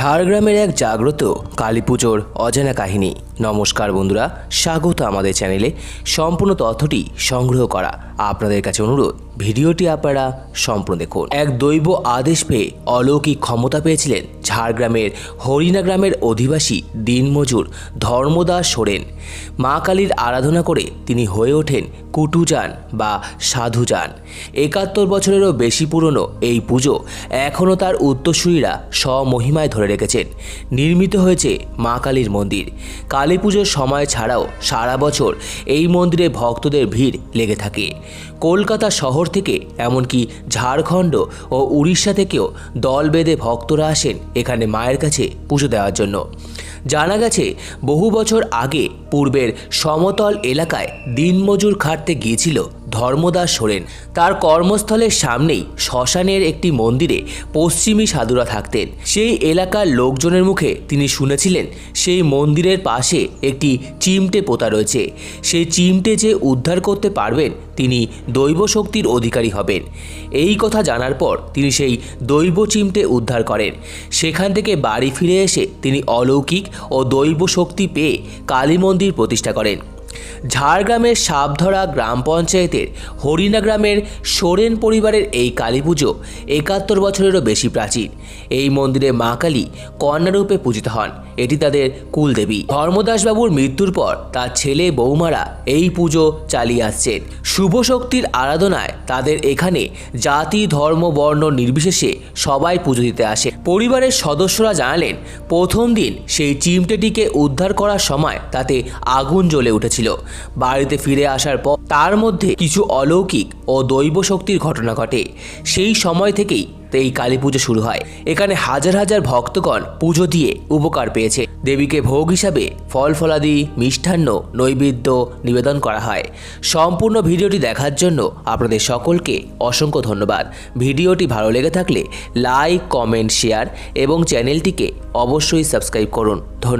ঝাড়গ্রামের এক জাগ্রত কালী পুজোর অজানা কাহিনী। নমস্কার বন্ধুরা, স্বাগত আমাদের চ্যানেলে। সম্পূর্ণ তথ্যটি সংগ্রহ করা আপনাদের কাছে অনুরোধ, ভিডিওটি আপনারা সম্পূর্ণ দেখুন। এক দৈব আদেশ পেয়ে অলৌকিক ক্ষমতা পেয়েছিলেন ঝাড়গ্রামের হরিণা গ্রামের অধিবাসী দিনমজুর ধর্মদাস সোরেন। মা কালীর আরাধনা করে তিনি হয়ে ওঠেন কুটুজান বা সাধুজান। একাত্তর বছরেরও বেশি পুরনো এই পুজো এখনও তার উত্তরসূরিরা স্বমহিমায় ধরে রেখেছেন। নির্মিত হয়েছে মা কালীর মন্দির। কালী পুজোর সময় ছাড়াও সারা বছর এই মন্দিরে ভক্তদের ভিড় লেগে থাকে। কলকাতা শহর থেকে, এমনকি ঝাড়খণ্ড ও উড়িষ্যা থেকেও দল বেঁধে ভক্তরা আসেন এখানে মায়ের কাছে পুজো দেওয়ার জন্য। জানা গেছে, বহু বছর আগে পূর্বের সমতল এলাকায় দিনমজুর খাটতে গিয়েছিল ধর্মদাস সোরেন তার কর্মস্থলের সামনেই শ্মশানের একটি মন্দিরে পশ্চিমী সাধুরা থাকতেন। সেই এলাকার লোকজনের মুখে তিনি শুনেছিলেন, সেই মন্দিরের পাশে একটি চিমটে পোতা রয়েছে। সেই চিমটে যে উদ্ধার করতে পারবেন, তিনি দৈব শক্তির অধিকারী হবেন। এই কথা জানার পর তিনি সেই দৈব চিমটে উদ্ধার করেন। সেখান থেকে বাড়ি ফিরে এসে তিনি অলৌকিক ও দৈব শক্তি পেয়ে কালী মন্দির প্রতিষ্ঠা করেন। ঝাড়গ্রামের সাপধরা গ্রাম পঞ্চায়েতের হরিণা গ্রামের সোরেন পরিবারের এই কালী পুজো একাত্তর বছরেরও বেশি প্রাচীন। এই মন্দিরে মা কালী কন্যারূপে পূজিত হন। এটি তাদের কুলদেবী। ধর্মদাসবাবুর মৃত্যুর পর তার ছেলে বৌমারা এই পুজো চালিয়ে আসছেন। শুভ শক্তির আরাধনায় তাদের এখানে জাতি, ধর্ম, বর্ণ নির্বিশেষে সবাই পুজো দিতে আসে। পরিবারের সদস্যরা জানালেন, প্রথম দিন সেই চিমটেটিকে উদ্ধার করার সময় তাতে আগুন জ্বলে উঠেছিল। বাড়িতে ফিরে আসার পর তার মধ্যে কিছু অলৌকিক ও দৈব শক্তির ঘটনা ঘটে। সেই সময় থেকেই এই কালী পুজো শুরু হয়। এখানে হাজার হাজার ভক্তগণ পুজো দিয়ে উপকার পেয়েছে। দেবীকে ভোগ হিসাবে ফল ফলাদি, মিষ্টান্ন, নৈবেদ্য নিবেদন করা হয়। সম্পূর্ণ ভিডিওটি দেখার জন্য আপনাদের সকলকে অসংখ্য ধন্যবাদ। ভিডিওটি ভালো লেগে থাকলে লাইক, কমেন্ট, শেয়ার এবং চ্যানেলটিকে অবশ্যই সাবস্ক্রাইব করুন। ধন্যবাদ।